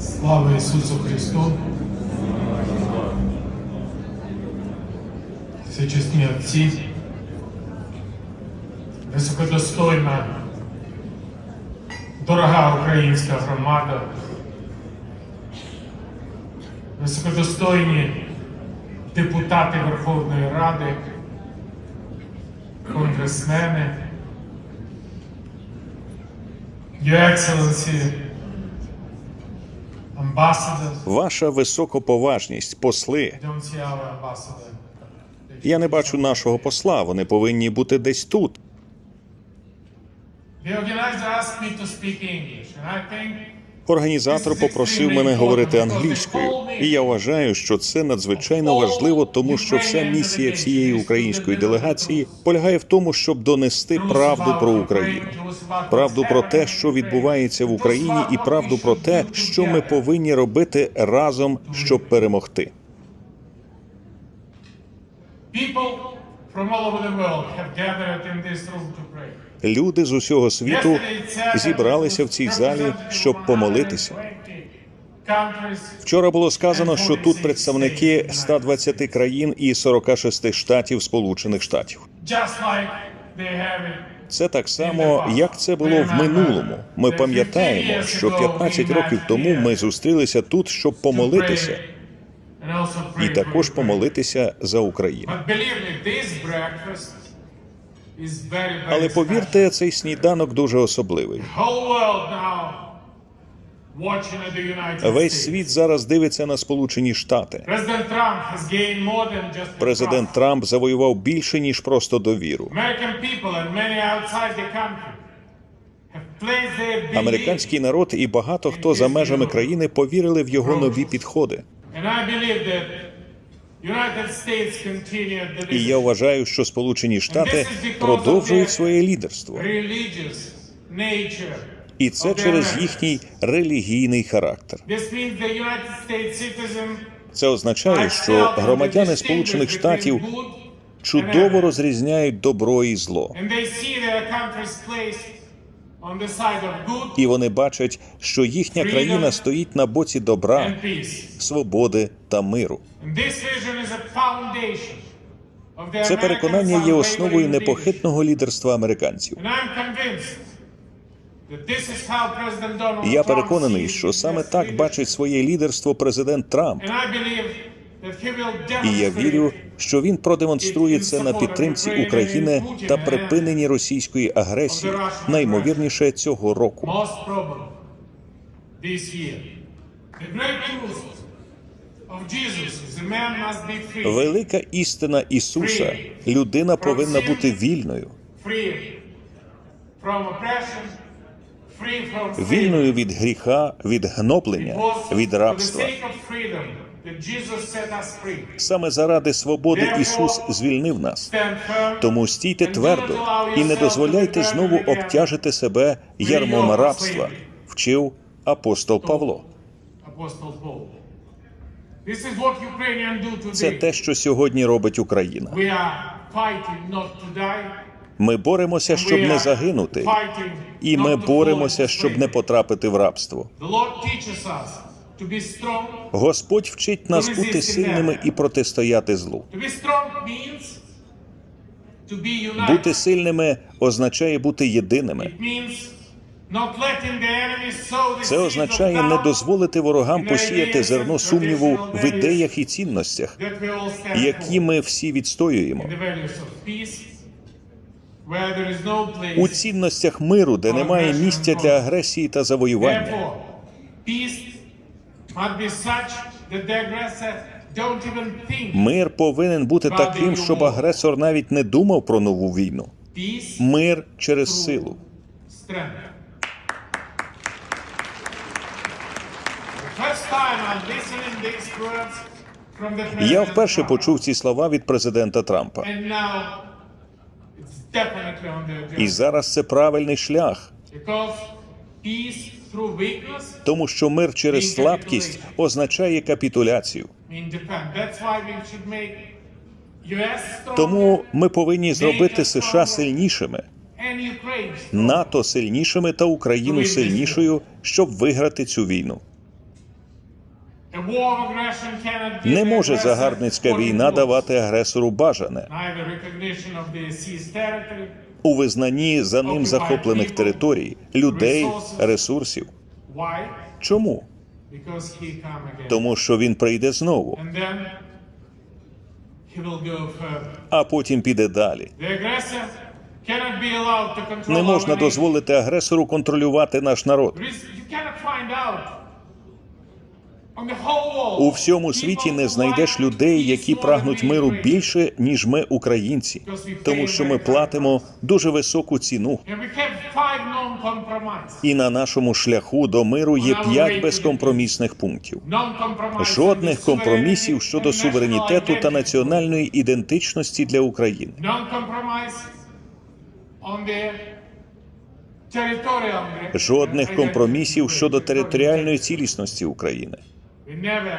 Слава Ісусу Христу! Всечесні Отці, високодостойна, дорога українська громада, високодостойні депутати Верховної Ради, конгресмени, Your Excellency, Ваша високоповажність, посли. Я не бачу нашого посла. Вони повинні бути десь тут. The organizer asked me to speak English, and I think Організатор попросив мене говорити англійською, і я вважаю, що це надзвичайно важливо, тому що вся місія всієї української делегації полягає в тому, щоб донести правду про Україну, правду про те, що відбувається в Україні, і правду про те, що ми повинні робити разом, щоб перемогти. From all over the world have gathered in this room to pray. Люди з усього світу зібралися в цій залі, щоб помолитися. Вчора було сказано, що тут представники 120 країн і 46 штатів Сполучених Штатів. Це так само, як це було в минулому. Ми пам'ятаємо, що 15 років тому ми зустрілися тут, щоб помолитися, і також помолитися за Україну. Але повірте, цей сніданок дуже особливий. Весь світ зараз дивиться на Сполучені Штати. Президент. Трамп завоював більше ніж просто довіру. Американський народ і багато хто за межами країни повірили в його нові підходи. І я вважаю, що Сполучені Штати продовжують своє лідерство, і це через їхній релігійний характер. Це означає, що громадяни Сполучених Штатів чудово розрізняють добро і зло, і вони бачать, що їхня країна стоїть на боці добра, свободи та миру. Це переконання є основою непохитного лідерства американців. я переконаний, що саме так бачить своє лідерство президент Трамп. І я вірю, що він продемонструє це на підтримці України та припиненні російської агресії, наймовірніше цього року. Велика істина Ісуса людина повинна бути вільною, вільною від гріха, від гноблення, від рабства. Саме заради свободи Ісус звільнив нас. Тому стійте твердо і не дозволяйте знову обтяжити себе ярмом рабства, вчив апостол Павло. Це те, що сьогодні робить Україна. Ми боремося, щоб не загинути, і ми боремося, щоб не потрапити в рабство. Господь вчить нас бути сильними і протистояти злу. Бути сильними означає бути єдиними. Це означає не дозволити ворогам посіяти зерно сумніву в ідеях і цінностях, які ми всі відстоюємо. У цінностях миру, де немає місця для агресії та завоювання. Мир повинен бути таким, щоб агресор навіть не думав про нову війну. Мир через силу. Я вперше почув ці слова від президента Трампа. І зараз це правильний шлях, Тому що мир через слабкість означає капітуляцію. Тому ми повинні зробити США сильнішими. НАТО сильнішими та Україну сильнішою, щоб виграти цю війну. Не може загарбницька війна давати агресору бажане У визнанні за ним захоплених територій, людей, ресурсів. Чому? Тому що він прийде знову, а потім піде далі. Не можна дозволити агресору контролювати наш народ. There is- You cannot find out on the whole world У всьому світі не знайдеш людей, які прагнуть миру більше, ніж ми, українці, тому що ми платимо дуже високу ціну. І на нашому шляху до миру є п'ять безкомпромісних пунктів. Жодних компромісів щодо суверенітету та національної ідентичності для України. Жодних компромісів щодо територіальної цілісності України.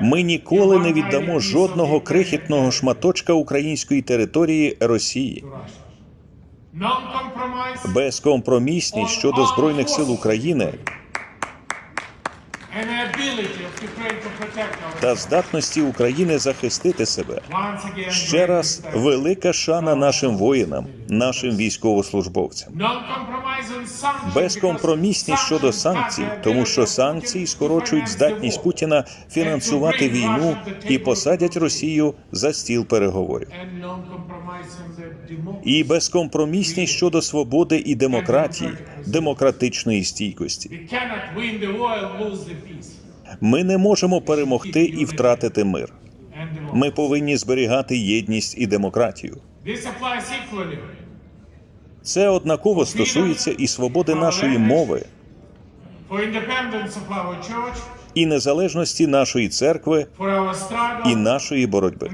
Ми ніколи не віддамо жодного крихітного шматочка української території Росії. Безкомпромісність щодо збройних сил України та здатності України захистити себе. Ще раз велика шана нашим воїнам, нашим військовослужбовцям. Безкомпромісність щодо санкцій, тому що санкції скорочують здатність. Путіна фінансувати війну і посадять Росію за стіл переговорів. І безкомпромісність щодо свободи і демократії, демократичної стійкості. Ми не можемо перемогти і втратити мир. Ми повинні зберігати єдність і демократію. Це однаково стосується і свободи нашої мови, і незалежності нашої церкви, і нашої боротьби.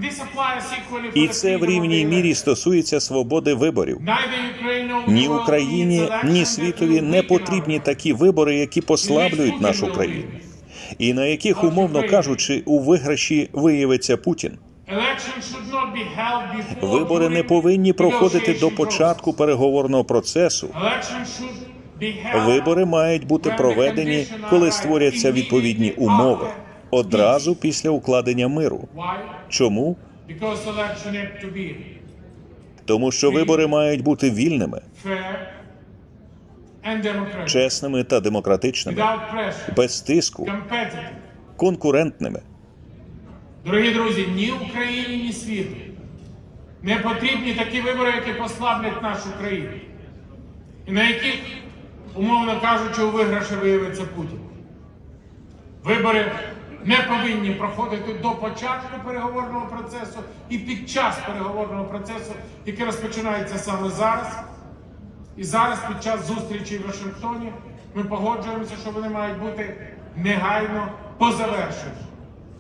І це в рівній мірі стосується свободи виборів. Ні Україні, ні світові не потрібні такі вибори, які послаблюють нашу країну, і на яких, умовно кажучи, у виграші виявиться Путін. Вибори не повинні проходити до початку переговорного процесу. Вибори мають бути проведені, коли створяться відповідні умови одразу після укладення миру. Чому? Тому що вибори мають бути вільними, чесними та демократичними, без тиску, конкурентними. Дорогі друзі, ні Україні, ні світу не потрібні такі вибори, які послаблять нашу країну. І на яких, умовно кажучи, у виграші виявиться Путін. Вибори не повинні проходити до початку переговорного процесу і під час переговорного процесу, який розпочинається саме зараз. І зараз, під час зустрічі в Вашингтоні, ми погоджуємося, що вони мають бути негайно по завершенню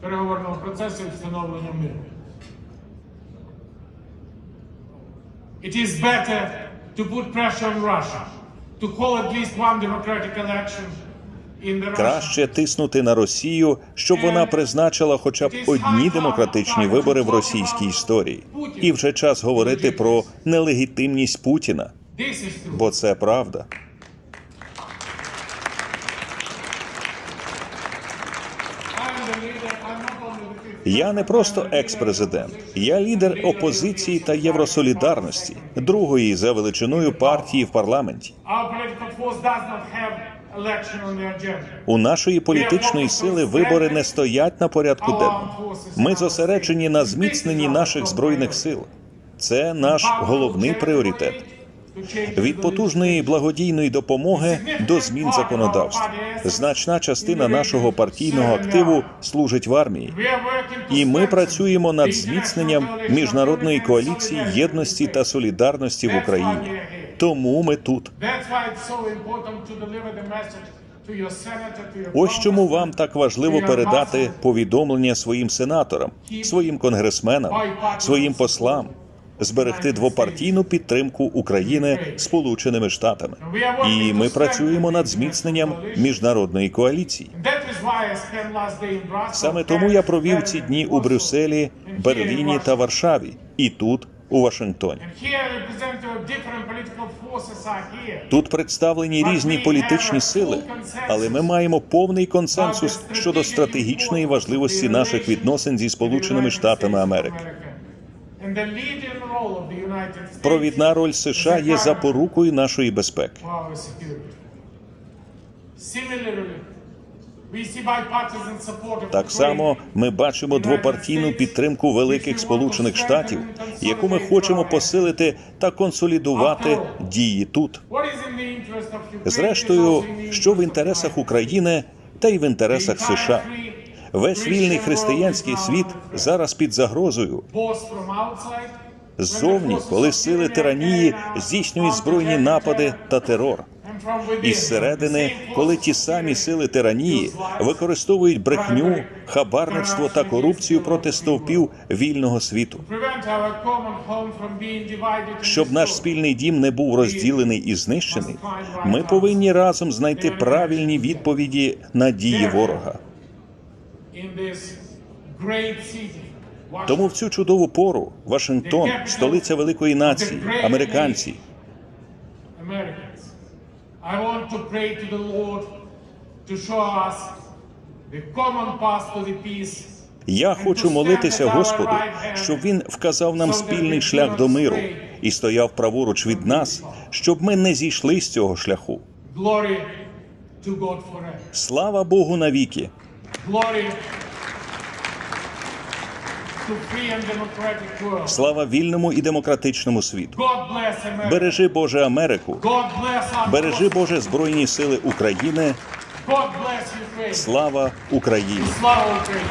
переговорного процесу і встановлення миру. It is better to put pressure on Russia to call at least one democratic election Краще тиснути на Росію, щоб вона призначила хоча б одні демократичні вибори в російській історії. І вже час говорити про нелегітимність Путіна, бо це правда. Я не просто екс-президент, я лідер опозиції та євросолідарності, другої за величиною партії в парламенті. У нашої політичної сили вибори не стоять на порядку денному. Ми зосереджені на зміцненні наших збройних сил. Це наш головний пріоритет. Від потужної благодійної допомоги до змін законодавства. Значна частина нашого партійного активу служить в армії. І ми працюємо над зміцненням міжнародної коаліції єдності та солідарності в Україні. Тому ми тут. Ось чому вам так важливо передати повідомлення своїм сенаторам, своїм конгресменам, своїм послам, зберегти двопартійну підтримку України Сполученими Штатами. І ми працюємо над зміцненням міжнародної коаліції. Саме тому я провів ці дні у Брюсселі, Берліні та Варшаві, і тут, у Вашингтоні. Тут представлені різні політичні сили, але ми маємо повний консенсус щодо стратегічної важливості наших відносин зі Сполученими Штатами Америки. Провідна роль США є запорукою нашої безпеки. Так само ми бачимо двопартійну підтримку великих Сполучених Штатів, яку ми хочемо посилити та консолідувати дії тут. Зрештою, що в інтересах України, та й в інтересах США. Весь вільний християнський світ зараз під загрозою. Ззовні, коли сили тиранії здійснюють збройні напади та терор. І зсередини, коли ті самі сили тиранії використовують брехню, хабарництво та корупцію проти стовпів вільного світу. Щоб наш спільний дім не був розділений і знищений, ми повинні разом знайти правильні відповіді на дії ворога. in this great city. Тому в цю чудову пору Вашингтон, столиця великої нації, американці. Я хочу молитися Господу, щоб він вказав нам спільний шлях до миру і стояв праворуч від нас, щоб ми не зійшли з цього шляху. Слава Богу навіки! Glory to free and democratic world. Слава вільному і демократичному світу! God bless America. Бережи Боже Америку, God bless our бережи. Боже Збройні Сили України. God bless Ukraine. Слава Україні! Слава Україні.